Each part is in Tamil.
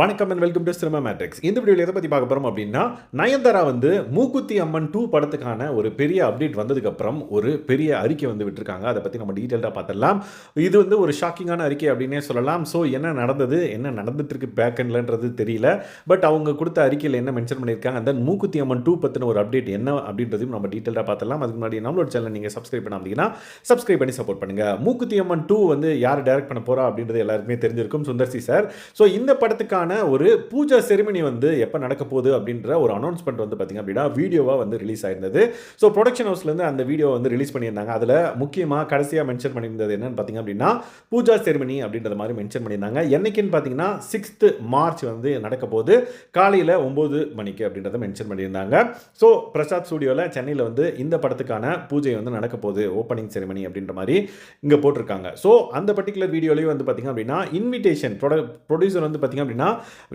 வணக்கம் and welcome to Cinema Matrix இந்த வீடியோவில் எதை பற்றி பார்க்க போகிறோம் அப்படின்னா நயன்தாரா வந்து மூக்குத்தி அம்மன் டூ படத்துக்கான ஒரு பெரிய அப்டேட் வந்ததுக்கப்புறம் ஒரு பெரிய அறிக்கை வந்து விட்டுருக்காங்க. அதை பற்றி நம்ம டீட்டெயிலாக பார்த்துடலாம். இது வந்து ஒரு ஷாக்கிங்கான அறிக்கை அப்படின்னே சொல்லலாம். ஸோ என்ன நடந்தது? என்ன நடந்துட்டுருக்கு இருக்கு பேக் தெரியல. பட் அவங்க கொடுத்த அறிக்கையில் என்ன மென்ஷன் பண்ணியிருக்காங்க? தென் மூக்குத்தி அம்மன் டூ பற்றின ஒரு அப்டேட் என்ன அப்படின்றதையும் நம்ம டீட்டெயிலாக பார்த்துடலாம். அதுக்கு முன்னாடி நம்மளோட சேனல் நீங்கள் சப்ஸ்கிரைப் அப்படின்னா சப்ஸ்கிரைப் பண்ணி சப்போர்ட் பண்ணுங்கள் மூக்குத்தி அம்மன் டூ வந்து யார் டைரக்ட் பண்ண போகிறா அப்படின்றது எல்லாருக்குமே தெரிஞ்சிருக்கும் சுந்தர்சி சார் ஸோ இந்த படத்துக்கான ஒரு பூஜா செரிமனி வந்து எப்போ நடக்க போகுது அப்படின்ற ஒரு அனௌன்ஸ்மெண்ட் வந்து பார்த்திங்க அப்படின்னா வீடியோவாக வந்து ரிலீஸ் ஆயிருந்தது. ஸோ ப்ரொடக்ஷன் ஹவுஸ்லேருந்து அந்த வீடியோ வந்து ரிலீஸ் பண்ணியிருந்தாங்க. அதில் முக்கியமாக கடைசியாக மென்ஷன் பண்ணியிருந்தது என்னென்னு பார்த்தீங்க அப்படின்னா பூஜா செரிமனி அப்படின்றத மாதிரி மென்ஷன் பண்ணியிருந்தாங்க. என்னைக்குன்னு பார்த்தீங்கன்னா சிக்ஸ்த்து மார்ச் வந்து நடக்க போது காலையில் ஒம்பது மணிக்கு அப்படின்றத மென்ஷன் பண்ணியிருந்தாங்க. ஸோ பிரசாத் ஸ்டூடியோவில் சென்னையில் வந்து இந்த படத்துக்கான பூஜை வந்து நடக்க போகுது. ஓப்பனிங் செரிமனி அப்படின்ற மாதிரி இங்கே போட்டிருக்காங்க. ஸோ அந்த பர்டிகுலர் வீடியோலையும் வந்து பார்த்திங்க அப்படின்னா இன்விடேஷன் ப்ரொடியூசர் வந்து பார்த்திங்க அப்படின்னா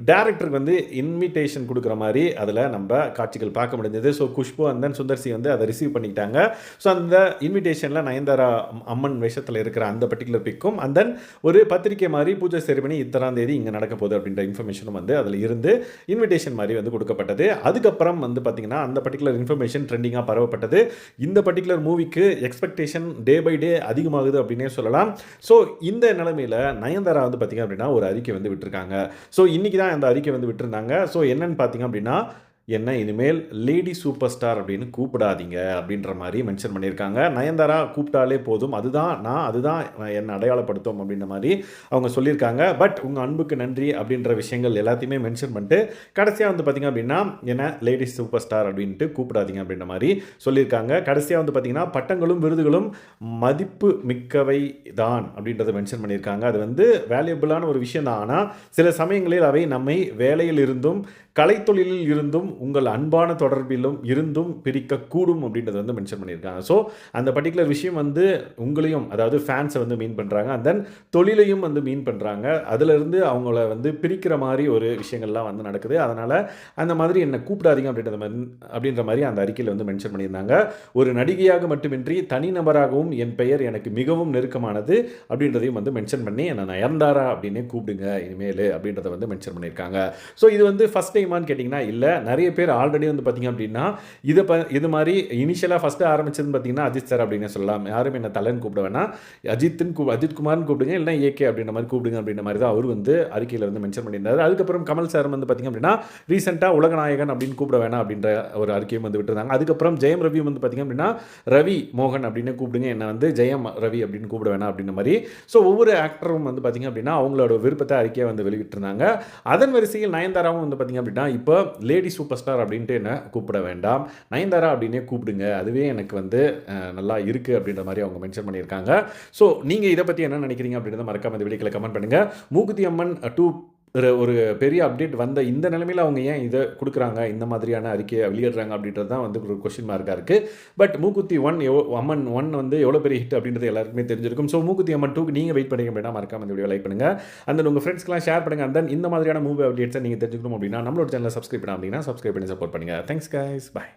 டேரக்டருக்கு வந்து இன்விடேஷன் கொடுக்குற மாதிரி அதில் நம்ம காட்சிகள் பார்க்க முடிஞ்சது so Khushbu and then Sundar C வந்து அதை ரிசீவ் பண்ணிக்கிட்டாங்க. ஸோ அந்த இன்விடேஷனில் நயன்தாரா அம்மன் வேஷத்தில் இருக்கிற அந்த பர்டிகுலர் பிக்கும் அண்ட் தென் ஒரு பத்திரிக்கை மாதிரி பூஜை செரிமனி இத்தனாம் தேதி இங்கே நடக்க போகுது அப்படின்ற இன்ஃபர்மேஷனும் வந்து அதில் இருந்து இன்விடேஷன் மாதிரி வந்து கொடுக்கப்பட்டது. அதுக்கப்புறம் வந்து பார்த்திங்கன்னா அந்த பர்டிகுலர் இன்ஃபர்மேஷன் ட்ரெண்டிங்காக பரவப்பட்டது. இந்த பர்டிகுலர் மூவிக்கு எக்ஸ்பெக்டேஷன் டே பை டே அதிகமாகுது அப்படின்னே சொல்லலாம். ஸோ இந்த நிலைமையில் நயன்தாரா வந்து பார்த்திங்க அப்படின்னா ஒரு அறிக்கை வந்து விட்டுருக்காங்க. ஸோ இன்றைக்கி தான் அந்த அறிக்கை வந்து விட்டுருந்தாங்க. ஸோ என்னன்னு பார்த்தீங்க அப்படின்னா என்ன இனிமேல் லேடி சூப்பர் ஸ்டார் அப்படின்னு கூப்பிடாதீங்க அப்படின்ற மாதிரி மென்ஷன் பண்ணியிருக்காங்க. நயன்தாரா கூப்பிட்டாலே போதும். அதுதான் நான் அதுதான் என்னை அடையாளப்படுத்தும் அப்படின்ற மாதிரி அவங்க சொல்லியிருக்காங்க. பட் உங்கள் அன்புக்கு நன்றி அப்படின்ற விஷயங்கள் எல்லாத்தையுமே மென்ஷன் பண்ணிட்டு கடைசியாக வந்து பார்த்திங்க அப்படின்னா என்ன லேடி சூப்பர் ஸ்டார் அப்படின்ட்டு கூப்பிடாதீங்க அப்படின்ற மாதிரி சொல்லியிருக்காங்க. கடைசியாக வந்து பார்த்திங்கன்னா பட்டங்களும் விருதுகளும் மதிப்பு மிக்கவை தான் அப்படின்றத மென்ஷன் பண்ணியிருக்காங்க. அது வந்து வேல்யூபிளான ஒரு விஷயம் தான் ஆனால் சில சமயங்களில் அவை நம்மை வேலையில் இருந்தும் கலைத்தொழிலில் இருந்தும் உங்கள் அன்பான தொடர்பிலும் இருந்தும் பிரிக்கக்கூடும் அப்படின்றத வந்து மென்ஷன் பண்ணியிருக்காங்க. ஸோ அந்த பர்டிகுலர் விஷயம் வந்து உங்களையும் அதாவது ஃபேன்ஸை வந்து மீன் பண்ணுறாங்க அண்ட் தென் தொழிலையும் வந்து மீன் பண்ணுறாங்க அதிலிருந்து அவங்கள வந்து பிரிக்கிற மாதிரி ஒரு விஷயங்கள்லாம் வந்து நடக்குது. அதனால் அந்த மாதிரி என்னை கூப்பிடாதீங்க அப்படின்றத அப்படின்ற மாதிரி அந்த அறிக்கையில் வந்து மென்ஷன் பண்ணியிருந்தாங்க. ஒரு நடிகையாக மட்டுமின்றி தனிநபராகவும் என் பெயர் எனக்கு மிகவும் நெருக்கமானது அப்படின்றதையும் வந்து மென்ஷன் பண்ணி என்னை நயன்தாரா அப்படின்னே கூப்பிடுங்க இனிமேல் அப்படின்றத வந்து மென்ஷன் பண்ணியிருக்காங்க. ஸோ இது வந்து ஃபஸ்ட் டைம் டைமான்னு கேட்டிங்கன்னா இல்லை. நிறைய பேர் ஆல்ரெடி வந்து பார்த்திங்க அப்படின்னா இதை ப இது மாதிரி இனிஷியலாக ஃபஸ்ட்டு ஆரம்பிச்சதுன்னு பார்த்தீங்கன்னா அஜித் சார் அப்படின்னு சொல்லலாம். யாரும் என்ன தலைன்னு கூப்பிட வேணாம். அஜித்னு கூ அஜித் குமார்னு கூப்பிடுங்க இல்லைனா ஏகே அப்படின்ற மாதிரி கூப்பிடுங்க அப்படின்ற மாதிரி தான் அவர் வந்து அறிக்கையில் வந்து மென்ஷன் பண்ணியிருந்தார். அதுக்கப்புறம் கமல் சார் வந்து பார்த்திங்க அப்படின்னா ரீசெண்டாக உலகநாயகன் அப்படின்னு கூப்பிட வேணாம் அப்படின்ற ஒரு அறிக்கையும் வந்து விட்டுருந்தாங்க. அதுக்கப்புறம் ஜெயம் ரவி வந்து பார்த்திங்க அப்படின்னா ரவி மோகன் அப்படின்னு கூப்பிடுங்க என்ன வந்து ஜெயம் ரவி அப்படின்னு கூப்பிட வேணாம் அப்படின்ற மாதிரி. ஸோ ஒவ்வொரு ஆக்டரும் வந்து பார்த்திங்க அப்படின்னா அவங்களோட விருப்பத்தை அறிக்கையை வந்து வெளியிட்டிருந்தாங்க. அதன் வரிசையில் நயன்தாராவும் வந்து பார்த்திங்க அப்படின்னா இப்போ லேடி சூப்பர் ஸ்டார் அப்படின்ட்டு என்ன கூப்பிட வேண்டாம். நயன்தாரா அப்படின்னே கூப்பிடுங்க. அதுவே எனக்கு வந்து நல்லா இருக்குது அப்படின்ற மாதிரி அவங்க மென்ஷன் பண்ணியிருக்காங்க. ஸோ நீங்கள் இதை பற்றி என்ன நினைக்கிறீங்க அப்படின்றத மறக்காம இந்த வீடியோவில் கமெண்ட் பண்ணுங்கள் மூக்குத்தி அம்மன் டூ ஒரு ஒரு பெரிய அப்டேட் வந்த இந்த நிலைமையில் அவங்க ஏன் இதை கொடுக்குறாங்க? இந்த மாதிரியான அறிக்கையை வெளியிடுறாங்க அப்படின்றது தான் வந்து ஒரு கொஷின் மார்க்காக இருக்குது பட் மூக்குத்தி ஒன் எவ் அம்மன் ஒன் வந்து எவ்வளோ பெரிய ஹிட் அப்படின்றது எல்லாருக்குமே தெரிஞ்சிருக்கும். ஸோ மூக்குத்தி அம்மன் டூக்கு நீங்கள் வெயிட் பண்ணிக்க வேண்டாம். மறக்காம இந்த வீடியோ லைக் பண்ணுங்கள் அந்த உங்கள் ஃப்ரெண்ட்ஸ்க்குலாம் ஷேர் பண்ணுங்கள் அந்த இந்த மாதிரியான மூவி அப்டேட்ஸை நீங்கள் தெரிஞ்சுக்கணும் அப்படின்னா நம்மளோட சேனலை சப்ஸ்கிரைப் பண்ண அப்படின்னா சப்ஸ்கிரைப் பண்ணி சப்போர்ட் பண்ணுங்கள் தேங்க்ஸ் கைஸ் பாய்